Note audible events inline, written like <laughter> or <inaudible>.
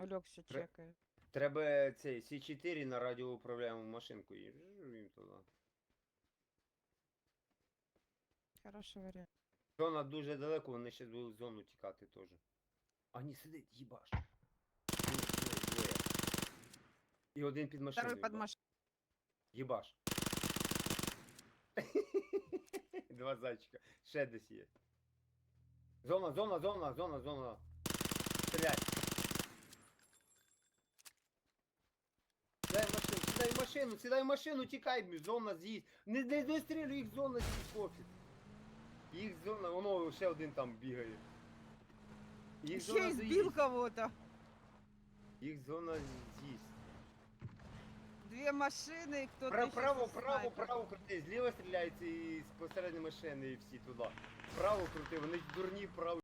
Ольок все Тре- чекає. Треба цей С4 на радіоуправляєму машинку і жу, їм туди. Хороший варіант. Зона дуже далеко, вони ще будуть в зону тікати теж. А ні, сидить, їбаш. Двоє, двоє. І один під машиною. Второй под ба- машиной. Їбаш. <laughs> Два зайчика. Ще десь є. Зона, зона, зона, зона, зона. Стріляй. Сідай в машину, сідай в машину, сідай в машину, тікай, зона з'їсть. Не, не дострілюй, їх зона з'їсть, хлопці. Їх зона, воно ще один там бігає. Їх Еще зона избил з'їсть. кого-то. Їх зона з'їсть. Две машины, кто-то ещё право, со право, право крути. Зліва стріляється і з посередині машини і всі туди. Право крути, вони дурні, право.